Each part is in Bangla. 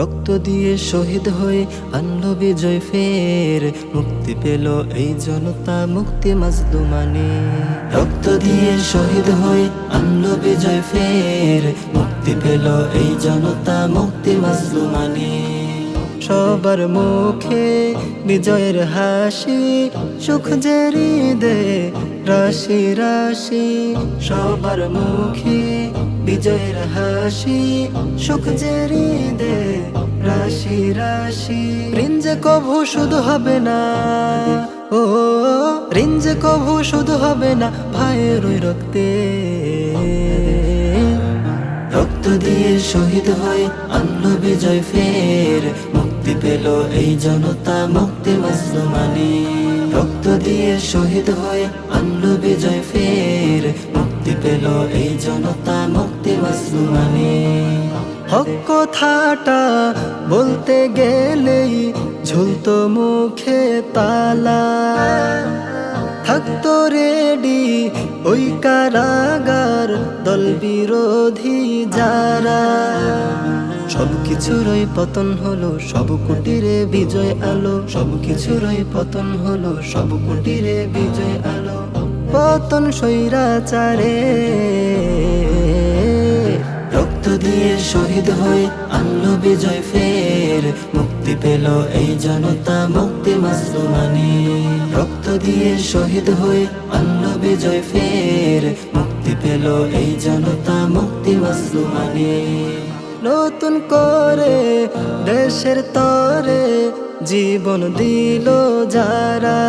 রক্ত দিয়ে শহীদ হয়ে আনলো বিজয় ফের। মুক্তি পেল এই জনতা, মুক্তি মাজলুমানি রক্ত দিয়ে শহীদ হয়ে আনলো বিজয় ফের। মুক্তি পেল এই জনতা, মুক্তি মাজলুমানি সবার মুখে বিজয়ের হাসি, সুখ জেরি দে রাশি রাশি। সবার মুখে বিজয়ের হাসি, সুখ জেরি দে রাশি রাশি। রিঞ্জে কভু শুধু হবে না। ও রিঞ্জে কভু শুধু হবে না ভাইয়ের ওই রক্তে। রক্ত দিয়ে শহীদ হয়ে আনলো বিজয় ফের। মুক্তি পেল এই জনতা, মুক্তি মাজলুমানি রক্ত দিয়ে শহীদ হয়ে আনলো বিজয় ফের। মুক্তি পেল এই জনতা, মুক্তি মাজলুমানি হক কথাটা বলতে গেলেই ঝুলতো মুখে তালা। থাকতো রেডি ওই কারাগার, দল বিরোধী যারা। সব কিছুরই পতন হলো, সব কুটিরে বিজয় আলো। সব কিছুরই পতন হলো, সব কুটিরে বিজয় আলো। পতন সৈরাচারে শহীদ হয়ে আনলো বিজয় ফের। মুক্তি পেল এই জনতা, মুক্তি মাজলুমানি রক্ত দিয়ে শহীদ হয়ে আনলো বিজয় ফের। মুক্তি পেল এই জনতা, মুক্তি মাজলুমানি নতুন করে দেশের তরে জীবন দিল যারা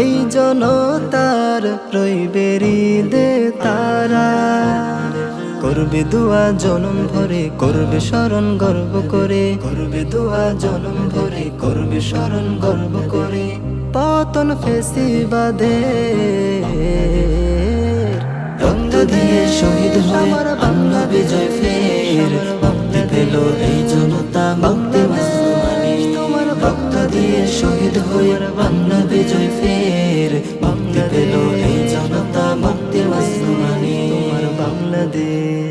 এই জনতার রইবে হৃদে তারা। করবে দোয়া জনম ভরে করবে স্মরণ গর্ব করে। করবে দোয়া জনম ভরে করবে স্মরণ গর্ব করে। পতন ফেসি বাদে রক্ত দিয়ে শহীদ হয়ে বাংলা বিজয় ফের। মুক্তি পেল এই জনতা মুক্তি মুসলমানি রক্ত দিয়ে শহীদ হয়ে বাংলা বিজয় ফের। আমাদের